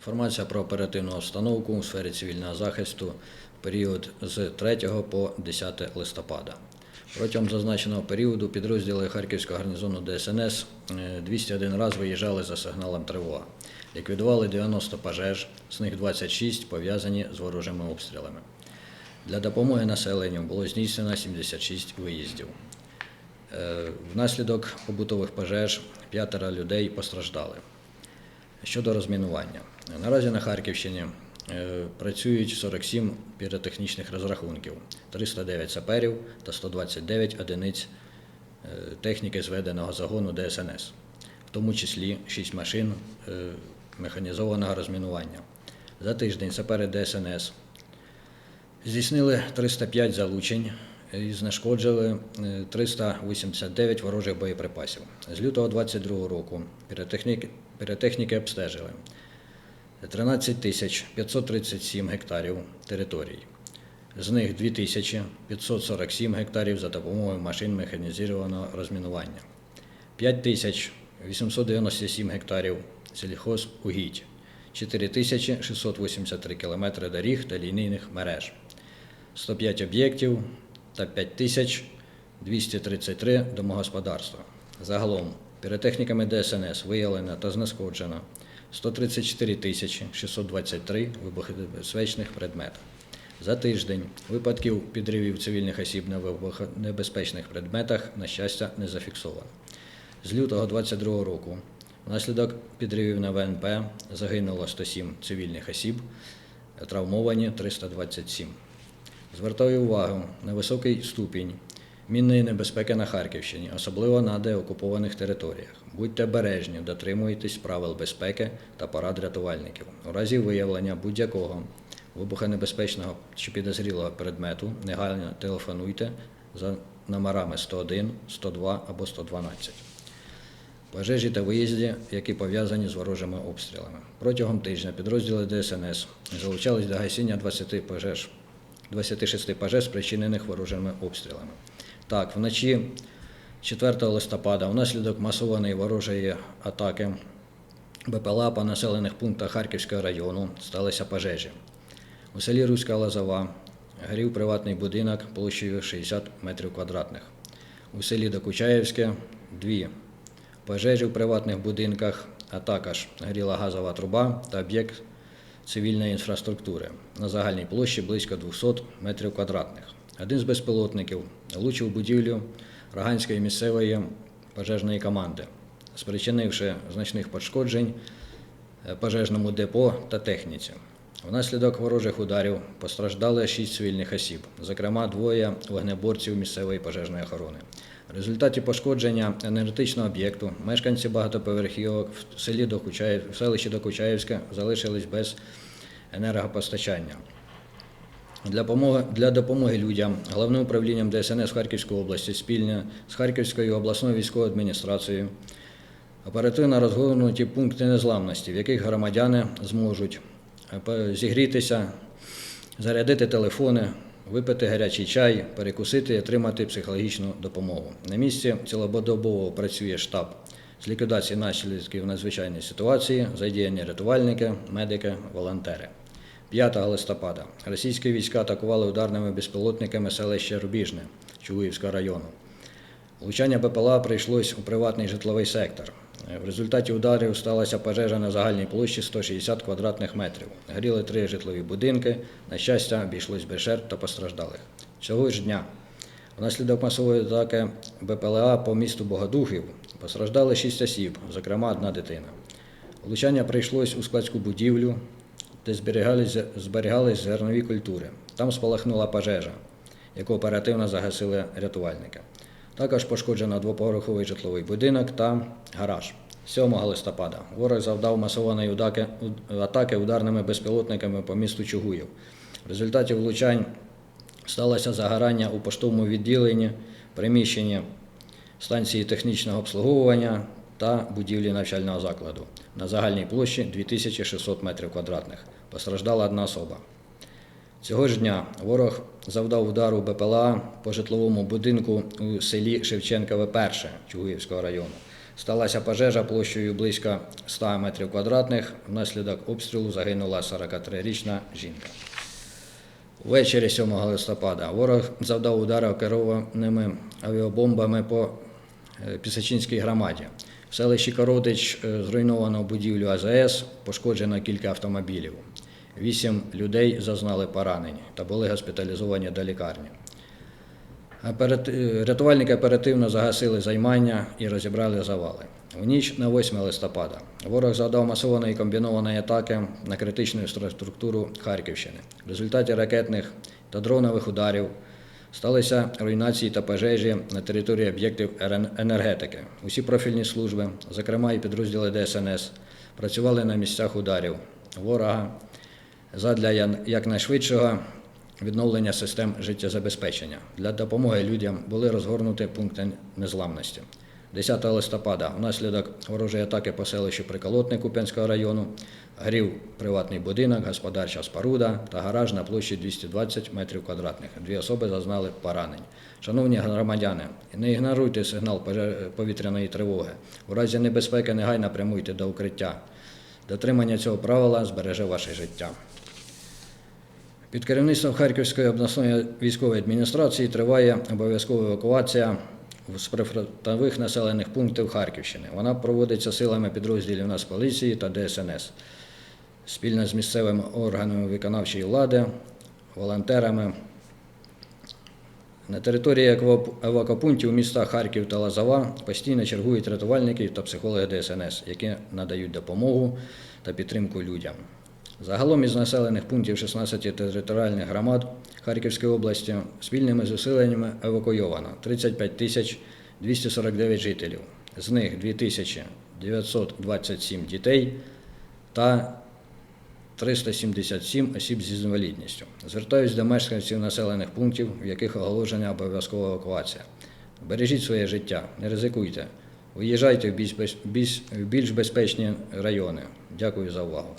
Інформація про оперативну обстановку у сфері цивільного захисту в період з 3 по 10 листопада. Протягом зазначеного періоду підрозділи Харківського гарнізону ДСНС е, 201 раз виїжджали за сигналом тривога. Ліквідували 90 пожеж, з них 26 пов'язані з ворожими обстрілами. Для допомоги населенню було здійснено 76 виїздів. Е, Внаслідок побутових пожеж п'ятеро людей постраждали. Щодо розмінування. Наразі на Харківщині е, працюють 47 піротехнічних розрахунків, 309 саперів та 129 одиниць е, техніки зведеного загону ДСНС, в тому числі 6 машин е, механізованого розмінування. За тиждень сапери ДСНС здійснили 305 залучень і знешкоджили е, 389 ворожих боєприпасів. З лютого 2022 року піротехніки, піротехніки обстежили 13 тисяч 537 гектарів територій. З них 2547 гектарів за допомогою машин механізованого розмінування, 5897 гектарів сільхозугідь, 4683 кілометри доріг та лінійних мереж, 105 об'єктів та 5233 домогосподарства. Загалом піротехніками ДСНС виявлено та знешкоджено 134 тисячі 623 вибухонебезпечних предметів. За тиждень випадків підривів цивільних осіб на вибухонебезпечних предметах, на щастя, не зафіксовано. З лютого 2022 року внаслідок підривів на ВНП загинуло 107 цивільних осіб, травмовані 327. Звертаю увагу на високий ступінь мінної небезпеки на Харківщині, особливо на деокупованих територіях. Будьте обережні, дотримуйтесь правил безпеки та порад рятувальників. У разі виявлення будь-якого вибухонебезпечного чи підозрілого предмету негайно телефонуйте за номерами 101, 102 або 112. Пожежі та виїзді, які пов'язані з ворожими обстрілами. Протягом тижня підрозділи ДСНС залучались до гасіння 20 пожеж, 26 пожеж, спричинених ворожими обстрілами. Так, вночі 4 листопада внаслідок масованої ворожої атаки БПЛА по населених пунктах Харківського району сталися пожежі. У селі Руська Лозова горів приватний будинок площею 60 метрів квадратних. У селі Докучаєвське дві пожежі в приватних будинках, а також горіла газова труба та об'єкт цивільної інфраструктури на загальній площі близько 200 метрів квадратних. Один з безпілотників влучив будівлю Роганської місцевої пожежної команди, спричинивши значних пошкоджень е, пожежному депо та техніці. Внаслідок ворожих ударів постраждали шість цивільних осіб, зокрема двоє вогнеборців місцевої пожежної охорони. В результаті пошкодження енергетичного об'єкту мешканці багатоповерхівок в селі Докучаїв, в селищі Докучаївське залишились без енергопостачання. Для допомоги, для допомоги людям головним управлінням ДСНС Харківської області спільно з Харківською обласною військовою адміністрацією оперативно розгорнуті пункти незламності, в яких громадяни зможуть е, зігрітися, зарядити телефони, випити гарячий чай, перекусити і отримати психологічну допомогу. На місці цілодобово працює штаб з ліквідації наслідків надзвичайної ситуації, задіяні рятувальники, медики, волонтери. 5 листопада російські війська атакували ударними безпілотниками селище Рубіжне Чугуївського району. Влучання БПЛА прийшлось у приватний житловий сектор. В результаті ударів сталася пожежа на загальній площі 160 квадратних метрів. Горіли три житлові будинки. На щастя, обійшлось без жертв та постраждалих. Цього ж дня внаслідок масової атаки БПЛА по місту Богодухів постраждали шість осіб, зокрема одна дитина. Влучання прийшлось у складську будівлю, де зберігались зернові культури. Там спалахнула пожежа, яку оперативно загасили рятувальники. Також пошкоджено двоповерховий житловий будинок та гараж. 7 листопада ворог завдав масованої атаки ударними безпілотниками по місту Чугуїв. В результаті влучань сталося загорання у поштовому відділенні, приміщенні станції технічного обслуговування та будівлі навчального закладу на загальній площі 2600 метрів квадратних. Постраждала одна особа. Цього ж дня ворог завдав удару БПЛА по житловому будинку у селі Шевченкове 1 Чугуївського району. Сталася пожежа площею близько 100 метрів квадратних. Внаслідок обстрілу загинула 43-річна жінка. Ввечері 7 листопада ворог завдав ударів керованими авіабомбами по е, Пісачинській громаді. В селищі Коротич е, зруйновано будівлю АЗС, пошкоджено кілька автомобілів. Вісім людей зазнали поранень та були госпіталізовані до лікарні. Е, Рятувальники оперативно загасили займання і розібрали завали. У ніч на 8 листопада ворог завдав масованої комбінованої атаки на критичну інфраструктуру Харківщини. В результаті ракетних та дронових ударів сталися руйнації та пожежі на території об'єктів енергетики. Усі профільні служби, зокрема і підрозділи ДСНС, працювали на місцях ударів ворога задля якнайшвидшого відновлення систем життєзабезпечення. Для допомоги людям були розгорнуті пункти незламності. 10 листопада внаслідок ворожої атаки по селищу Приколотне Куп'янського району горів приватний будинок, господарча споруда та гараж на площі 220 метрів квадратних. Дві особи зазнали поранень. Шановні громадяни, не ігноруйте сигнал повітряної тривоги. У разі небезпеки негайно прямуйте до укриття. Дотримання цього правила збереже ваше життя. Під керівництвом Харківської обласної військової адміністрації триває обов'язкова евакуація з прифронтових населених пунктів Харківщини. Вона проводиться силами підрозділів Нацполіції та ДСНС спільно з місцевими органами виконавчої влади, волонтерами. На території евакопунктів у містах Харків та Лазова постійно чергують рятувальники та психологи ДСНС, які надають допомогу та підтримку людям. Загалом із населених пунктів 16 територіальних громад Харківської області спільними зусилленнями евакуйовано 35 тисяч 249 жителів, з них 2927 дітей та 377 осіб з інвалідністю. Звертаюсь до мешканців населених пунктів, в яких оголошена обов'язкова евакуація. Бережіть своє життя, не ризикуйте. Виїжджайте в більш безпечні райони. Дякую за увагу.